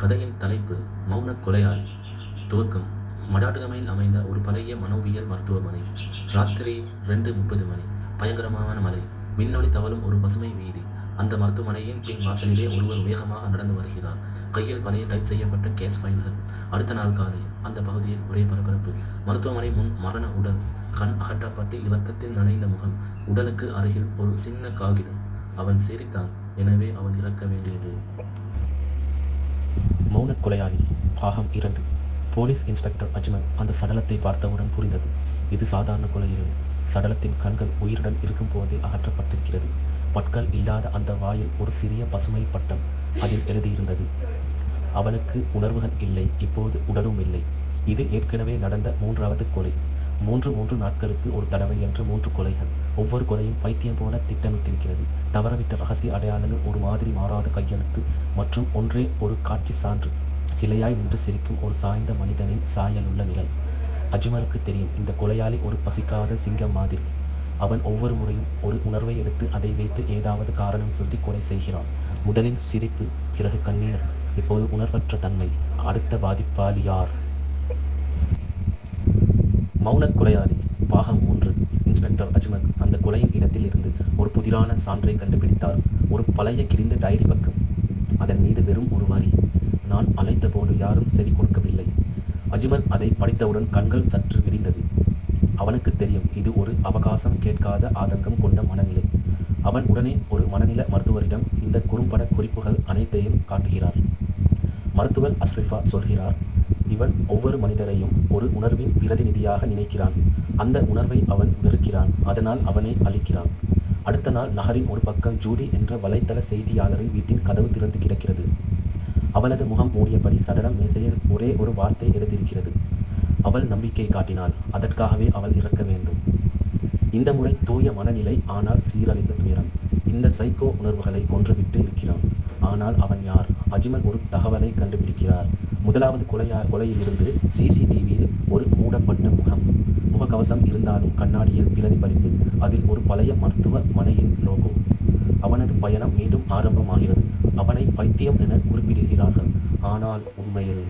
கதையின் தலைப்பு மௌன கொலையாளி துவக்கம். மடாடுகமையில் அமைந்த ஒரு பழைய மனோவியல் மருத்துவமனை. ராத்திரி ரெண்டு முப்பது மணி. பயங்கரமான மலை மின்னொளி தவழும் ஒரு பசுமை வீதி. அந்த மருத்துவமனையின் பின் வாசலிலே ஒருவர் வேகமாக நடந்து வருகிறார். கையில் பழைய டைப் செய்யப்பட்ட கேஸ் ஃபைல்கள் அடுத்த நாள் காலை அந்த பகுதியில் ஒரே பரபரப்பு. மருத்துவமனை முன் மரண உடல். கண் அகட்டப்பட்டு இரத்தத்தில் நனைந்த முகம். உடலுக்கு அருகில் ஒரு சின்ன காகிதம். அவன் சிரித்தான். எனவே அவன் இறக்க வேண்டியது. மௌனக் கொலையாளி பாகம் இரண்டு. போலீஸ் இன்ஸ்பெக்டர் அஜ்மல் அந்த சடலத்தை பார்த்தவுடன் புரிந்தது. இது சாதாரண கொலை சடலத்தின் கண்கள் உயிருடன் இருக்கும் போதே அகற்றப்பட்டிருக்கிறது. பற்கள் இல்லாத அந்த வாயில் ஒரு சிறிய பசுமை பட்டம் அதில் எழுதியிருந்தது. அவனுக்கு உணர்வுகள் இல்லை இப்போது உடலும் இல்லை. இது ஏற்கனவே நடந்த மூன்றாவது கொலை. மூன்று மூன்று நாட்களுக்கு ஒரு தடவை என்று மூன்று கொலைகள். ஒவ்வொரு கொலையும் பைத்தியம் போல திட்டமிட்டிருக்கிறது. தவறவிட்ட ரகசிய அடையாளங்கள் ஒரு மாதிரி மாறாத கையெழுத்து மற்றும் ஒன்றே ஒரு காட்சி சான்று. சிலையாய் நின்று சிரிக்கும் ஒரு சாய்ந்த மனிதனின் சாயலுள்ள நிழல். அஜ்மலுக்கு தெரியும் இந்த கொலையாளி ஒரு பசிக்காத சிங்கம் மாதிரி. அவன் ஒவ்வொரு முறையும் ஒரு உணர்வை எடுத்து அதை வைத்து ஏதாவது காரணம் சொல்லி கொலை செய்கிறான். முதலில் சிரிப்பு பிறகு கண்ணீர். இப்போது உணர்வற்ற தன்மை. அடுத்த பாதிப்பாளி யார்? மௌன கொலையாளி பாகம் மூன்று. இன்ஸ்பெக்டர் அஜ்மல் அந்த கொலையின் இடத்தில் இருந்து ஒரு புதிரான சான்றை கண்டுபிடித்தார். ஒரு பழைய கிழிந்த டைரி பக்கம். அதன் மீது வெறும் ஒரு வரி. நான் அழைத்த போது யாரும் செவி கொடுக்கவில்லை. அஜ்மல் அதை படித்தவுடன் கண்கள் சற்று விரிந்தது. அவனுக்கு தெரியும் இது ஒரு அவகாசம் கேட்காத ஆதங்கம் கொண்ட மனநிலை. அவன் உடனே ஒரு மனநில மருத்துவரிடம் இந்த குறும்பட குறிப்புகள் அனைத்தையும் காட்டுகிறார். மருத்துவர் அஸ்ரிஃபா சொல்கிறார் இவன் ஒவ்வொரு மனிதரையும் ஒரு உணர்வின் பிரதிநிதியாக நினைக்கிறான். அந்த உணர்வை அவன் வெறுக்கிறான். அதனால் அவனை அழிக்கிறான். அடுத்த நாள் நகரின் ஒரு பக்கம் ஜூடி என்ற வலைத்தள செய்தியாளரின் வீட்டின் கதவு திறந்து கிடக்கிறது. அவளது முகம் மூடியபடி சடலம் மேசையில் ஒரே ஒரு வார்த்தை எழுதியிருக்கிறது. அவள் நம்பிக்கை காட்டினாள். அதற்காகவே அவள் இறக்க வேண்டும். இந்த முறை தூய மனநிலை ஆனால் சீரழிந்த துயரம். இந்த சைக்கோ உணர்வுகளை கொன்றுவிட்டு இருக்கிறான். ஆனால் அவன் யார்? அஜ்மல் ஒரு தகவலை கண்டுபிடிக்கிறார். முதலாவது கொலையா கொலையிலிருந்து சிசிடிவியில் ஒரு மூடப்பட்ட முகம். முகக்கவசம் இருந்தாலும் கண்ணாடியில் பிரதிபலிப்பு. அதில் ஒரு பழைய மருத்துவ மனையின் லோகோ அவனது பயணம் மீண்டும் ஆரம்பமாகிறது. அவனை பைத்தியம் என குறிப்பிடுகிறார்கள். ஆனால் உண்மையில்